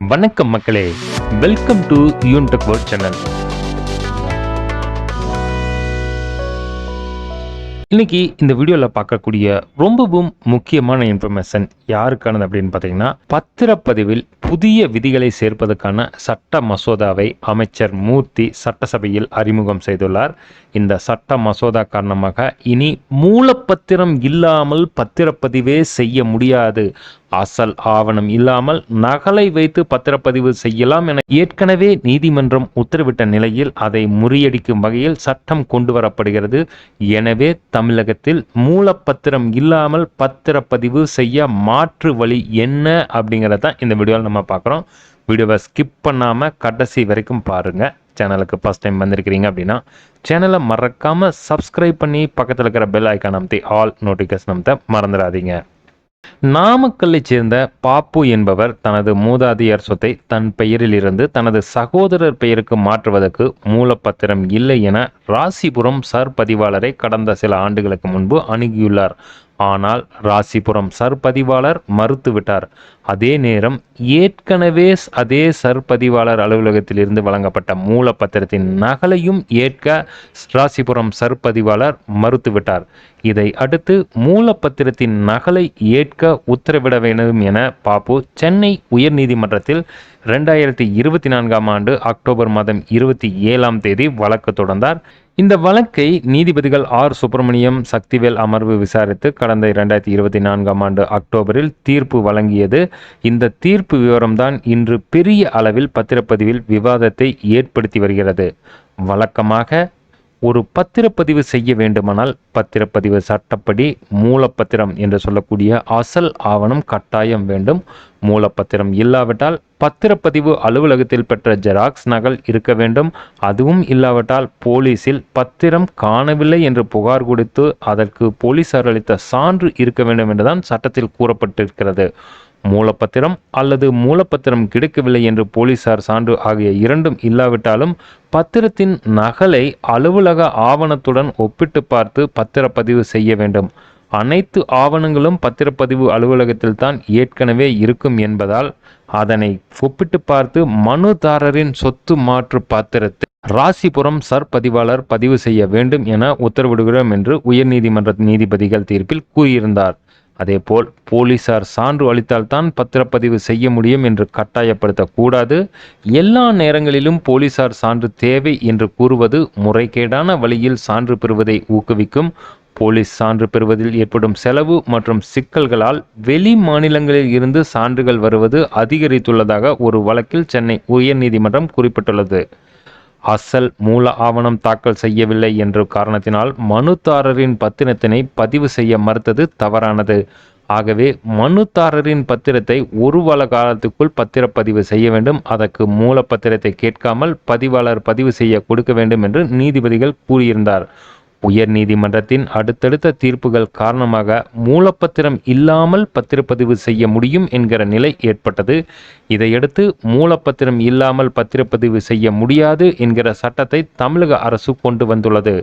வணக்கம் மக்களே. Welcome to Yuntech world channel இன்னைக்கு இந்த வீடியோவில் பார்க்கக்கூடிய ரொம்பவும் முக்கியமான இன்ஃபர்மேஷன் யாருக்கானது அப்படின்னு பார்த்தீங்கன்னா பத்திரப்பதிவில் புதிய விதிகளை சேர்ப்பதற்கான சட்ட மசோதாவை அமைச்சர் மூர்த்தி சட்டசபையில் அறிமுகம் செய்துள்ளார். இந்த சட்ட மசோதா காரணமாக இனி மூலப்பத்திரம் இல்லாமல் பத்திரப்பதிவே செய்ய முடியாது அசல் ஆவணம் இல்லாமல் நகலை வைத்து பத்திரப்பதிவு செய்யலாம் என ஏற்கனவே நீதிமன்றம் உத்தரவிட்ட நிலையில் அதை முறியடிக்கும் வகையில் சட்டம் கொண்டு வரப்படுகிறது எனவே தமிழகத்தில் மூலப்பத்திரம் இல்லாமல் பத்திரப்பதிவு செய்ய மாற்று வழி என்ன அப்படிங்கிறத தான் இந்த வீடியோவில் நம்ம பார்க்குறோம். வீடியோவை ஸ்கிப் பண்ணாமல் கடைசி வரைக்கும் பாருங்கள் சேனலுக்கு ஃபஸ்ட் டைம் வந்திருக்கிறீங்க அப்படின்னா சேனலை மறக்காமல் சப்ஸ்கிரைப் பண்ணி பக்கத்தில் இருக்கிற பெல் ஐக்கான் அமைத்தி ஆல் நோட்டிஃபிகேஷன் அமைத்த மறந்துடாதீங்க. நாமக்கல்லை சேர்ந்த பாப்பு என்பவர் தனது மூதாதையர் சொத்தை தன் பெயரில் இருந்து தனது சகோதரர் பெயருக்கு மாற்றுவதற்கு மூலப்பத்திரம் இல்லை என ராசிபுரம் சர் பதிவாளரை கடந்த சில ஆண்டுகளுக்கு முன்பு அணுகியுள்ளார். ஆனால் ராசிபுரம் சர்பதிவாளர் மறுத்துவிட்டார். அதே நேரம் ஏற்கனவே அதே சர்பதிவாளர் அலுவலகத்திலிருந்து வழங்கப்பட்ட மூலப்பத்திரத்தின் நகலையும் ஏற்க ராசிபுரம் சர்பதிவாளர் மறுத்துவிட்டார். இதை அடுத்து மூலப்பத்திரத்தின் நகலை ஏற்க உத்தரவிட வேண்டும் என பாப்பு சென்னை உயர்நீதிமன்றத்தில் ரெண்டாயிரத்தி இருபத்தி நான்காம் ஆண்டு அக்டோபர் மாதம் இருபத்தி ஏழாம் தேதி வழக்கு தொடர்ந்தார். இந்த வழக்கை நீதிபதிகள் ஆர். சுப்பிரமணியம் சக்திவேல் அமர்வு விசாரித்து கடந்த இரண்டாயிரத்தி இருபத்தி நான்காம் ஆண்டு அக்டோபரில் தீர்ப்பு வழங்கியது. இந்த தீர்ப்பு விவரம்தான் இன்று பெரிய அளவில் பத்திரப்பதிவில் விவாதத்தை ஏற்படுத்தி வருகிறது. வழக்கமாக ஒரு பத்திரப்பதிவு செய்ய வேண்டுமானால் பத்திரப்பதிவு சட்டப்படி மூலப்பத்திரம் என்று சொல்லக்கூடிய அசல் ஆவணம் கட்டாயம் வேண்டும். மூலப்பத்திரம் இல்லாவிட்டால் பத்திரப்பதிவு அலுவலகத்தில் பெற்ற ஜெராக்ஸ் நகல் இருக்க வேண்டும். அதுவும் இல்லாவிட்டால் போலீஸில் பத்திரம் காணவில்லை என்று புகார் கொடுத்து அதற்கு போலீசார் அளித்த சான்று இருக்க வேண்டும் என்றுதான் சட்டத்தில் கூறப்பட்டிருக்கிறது. மூலப்பத்திரம் அல்லது மூலப்பத்திரம் கிடைக்கவில்லை என்று போலீசார் சான்று ஆகிய இரண்டும் இல்லாவிட்டாலும் பத்திரத்தின் நகலை அலுவலக ஆவணத்துடன் ஒப்பிட்டு பார்த்து பத்திரப்பதிவு செய்ய வேண்டும். அனைத்து ஆவணங்களும் பத்திரப்பதிவு அலுவலகத்தில் தான் ஏற்கனவே இருக்கும் என்பதால் அதனை ஒப்பிட்டு பார்த்து மனுதாரரின் சொத்து மாற்று பாத்திரத்தை ராசிபுரம் சர் பதிவாளர் பதிவு செய்ய வேண்டும் என உத்தரவிடுகிறோம் என்று உயர்நீதிமன்ற நீதிபதிகள் தீர்ப்பில் கூறியிருந்தார். அதேபோல் போலீசார் சான்று அளித்தால்தான் பத்திரப்பதிவு செய்ய முடியும் என்று கட்டாயப்படுத்தக்கூடாது. எல்லா நேரங்களிலும் போலீசார் சான்று தேவை என்று கூறுவது முறைகேடான வழியில் சான்று பெறுவதை ஊக்குவிக்கும். போலீஸ் சான்று பெறுவதில் ஏற்படும் செலவு மற்றும் சிக்கல்களால் வெளி மாநிலங்களில் இருந்து சான்றுகள் வருவது அதிகரித்துள்ளதாக ஒரு வழக்கில் சென்னை உயர்நீதிமன்றம் குறிப்பிட்டுள்ளது. அசல் மூல ஆவணம் தாக்கல் செய்யவில்லை என்ற காரணத்தினால் மனுதாரரின் பத்திரத்தினை பதிவு செய்ய மறுத்தது தவறானது. ஆகவே மனுதாரரின் பத்திரத்தை ஒரு வார காலத்துக்குள் பத்திரப்பதிவு செய்ய வேண்டும். அதற்கு மூல பத்திரத்தை கேட்காமல் பதிவாளர் பதிவு செய்ய கொடுக்க வேண்டும் என்று நீதிபதிகள் கூறியிருந்தார். உயர் நீதிமன்றத்தின் அடுத்தடுத்த தீர்ப்புகள் காரணமாக மூலப்பத்திரம் இல்லாமல் பத்திரப்பதிவு செய்ய முடியும் என்கிற நிலை ஏற்பட்டது. இதையடுத்து மூலப்பத்திரம் இல்லாமல் பத்திரப்பதிவு செய்ய முடியாது என்கிற சட்டத்தை தமிழக அரசு கொண்டு வந்துள்ளது.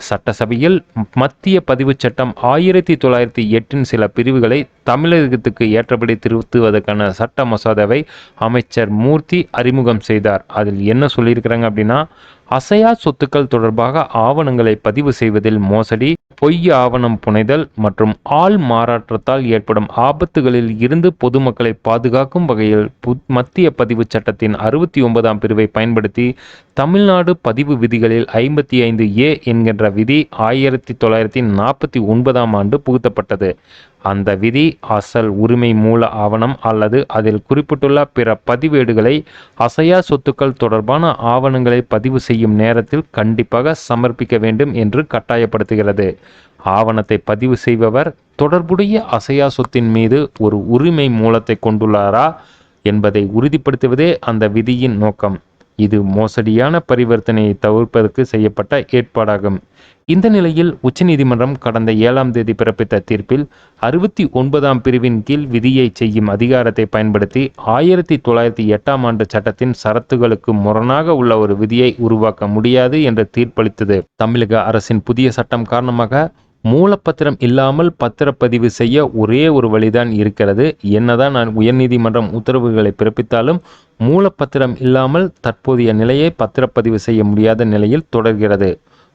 சட்டசபையில் மத்திய பதிவுச் சட்டம் ஆயிரத்தி தொள்ளாயிரத்தி எட்டின் சில பிரிவுகளை தமிழகத்துக்கு ஏற்றபடி திருத்துவதற்கான சட்ட மசோதாவை அமைச்சர் மூர்த்தி அறிமுகம் செய்தார். அதில் என்ன சொல்லியிருக்கிறாங்க அப்படின்னா அசையா சொத்துக்கள் தொடர்பாக ஆவணங்களை பதிவு செய்வதில் மோசடி பொய் ஆவணம் புனைதல் மற்றும் ஆள் மாறாற்றத்தால் ஏற்படும் ஆபத்துகளில் இருந்து பொதுமக்களை பாதுகாக்கும் வகையில் மத்திய பதிவு சட்டத்தின் அறுபத்தி ஒன்பதாம் பிரிவை பயன்படுத்தி தமிழ்நாடு பதிவு விதிகளில் ஐம்பத்தி ஐந்து ஏ என்கின்ற விதி ஆயிரத்தி தொள்ளாயிரத்தி நாற்பத்தி ஒன்பதாம் ஆண்டு புகுத்தப்பட்டது. அந்த விதி அசல் உரிமை மூல ஆவணம் அல்லது அதில் குறிப்பிட்டுள்ள பிற பதிவேடுகளை அசையா சொத்துக்கள் தொடர்பான ஆவணங்களை பதிவு செய்யும் நேரத்தில் கண்டிப்பாக சமர்ப்பிக்க வேண்டும் என்று கட்டாயப்படுத்துகிறது. ஆவணத்தை பதிவு செய்பவர் தொடர்புடைய அசையா சொத்தின் மீது ஒரு உரிமை மூலத்தை கொண்டுள்ளாரா? என்பதை உறுதிப்படுத்துவதே அந்த விதியின் நோக்கம். இது மோசடியான பரிவர்த்தனையை தவிர்ப்பதற்கு செய்யப்பட்ட ஏற்பாடாகும். இந்த நிலையில் உச்சநீதிமன்றம் கடந்த ஏழாம் தேதி பிறப்பித்த தீர்ப்பில் அறுபத்தி ஒன்பதாம் பிரிவின் கீழ் விதியை செய்யும் அதிகாரத்தை பயன்படுத்தி ஆயிரத்தி தொள்ளாயிரத்தி எட்டாம் ஆண்டு சட்டத்தின் சரத்துகளுக்கு முரணாக உள்ள ஒரு விதியை உருவாக்க முடியாது என்று தீர்ப்பளித்தது. தமிழக அரசின் புதிய சட்டம் காரணமாக மூலப்பத்திரம் இல்லாமல் பத்திரப்பதிவு செய்ய ஒரே ஒரு வழிதான் இருக்கிறது. என்னதான் நான் உயர்நீதிமன்றம் உத்தரவுகளை பிறப்பித்தாலும் மூலப்பத்திரம் இல்லாமல் தற்போதைய நிலையை பத்திரப்பதிவு செய்ய முடியாத நிலையில் தொடர்கிறது.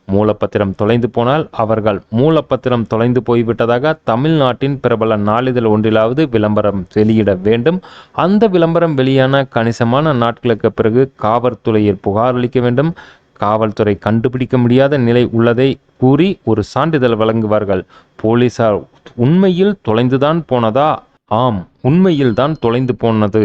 மூலப்பத்திரம் தொலைந்து போனால் அவர்கள் மூலப்பத்திரம் தொலைந்து போய்விட்டதாக தமிழ்நாட்டின் பிரபல நாளிதழ் ஒன்றிலாவது விளம்பரம் வெளியிட வேண்டும். அந்த விளம்பரம் வெளியான கணிசமான நாட்களுக்கு பிறகு காவல்துறையில் புகார் அளிக்க வேண்டும். காவல்துறை கண்டுபிடிக்க முடியாத நிலை உள்ளதை கூறி ஒரு சான்றிதழ் வழங்குவார்கள். போலீசார் உண்மையில் தொலைந்துதான் போனதா? ஆம். உண்மையில் தான் தொலைந்து போனது.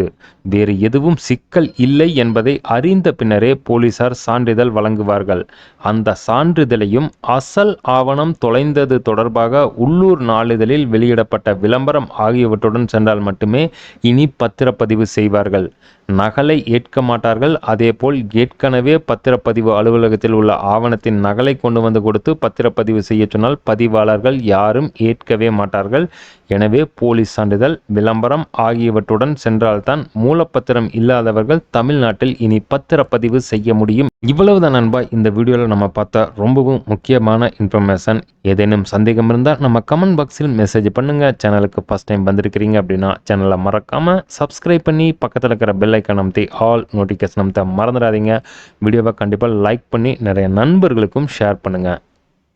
வேறு எதுவும் சிக்கல் இல்லை என்பதை அறிந்த பின்னரே போலீசார் சான்றிதழ் வழங்குவார்கள். அந்த சான்றிதழையும் அசல் ஆவணம் தொலைந்தது தொடர்பாக உள்ளூர் நாளிதழில் வெளியிடப்பட்ட விளம்பரம் ஆகியவற்றுடன் சென்றால் மட்டுமே இனி பத்திரப்பதிவு செய்வார்கள். நகலை ஏற்க மாட்டார்கள். அதேபோல் ஏற்கனவே பத்திரப்பதிவு அலுவலகத்தில் உள்ள ஆவணத்தின் நகலை கொண்டு வந்து கொடுத்து பத்திரப்பதிவு செய்ய சொன்னால் பதிவாளர்கள் யாரும் ஏற்கவே மாட்டார்கள். எனவே போலீஸ் சான்றிதழ் விளம்பரம் ஆகியவற்றுடன் சென்றால்தான் மூலப்பத்திரம் இல்லாதவர்கள் தமிழ்நாட்டில் இனி பத்திரப்பதிவு செய்ய முடியும். இவ்வளவுதான் நண்பா இந்த வீடியோவில் நம்ம பார்த்த ரொம்பவும் முக்கியமான இன்ஃபர்மேஷன் ஏதேனும் சந்தேகம் இருந்தால் நம்ம கமெண்ட் பாக்ஸில் மெசேஜ் பண்ணுங்க. சேனலுக்கு ஃபஸ்ட் டைம் வந்திருக்கிறீங்க அப்படின்னா சேனலை மறக்காம சப்ஸ்கிரைப் பண்ணி பக்கத்தில் இருக்கிற பெல் ஐக்கன் அமைத்தி ஆல் நோட்டிஃபிகேஷன் அமைத்த மறந்துடாதீங்க. வீடியோவை கண்டிப்பாக லைக் பண்ணி நிறைய நண்பர்களுக்கும் ஷேர் பண்ணுங்கள்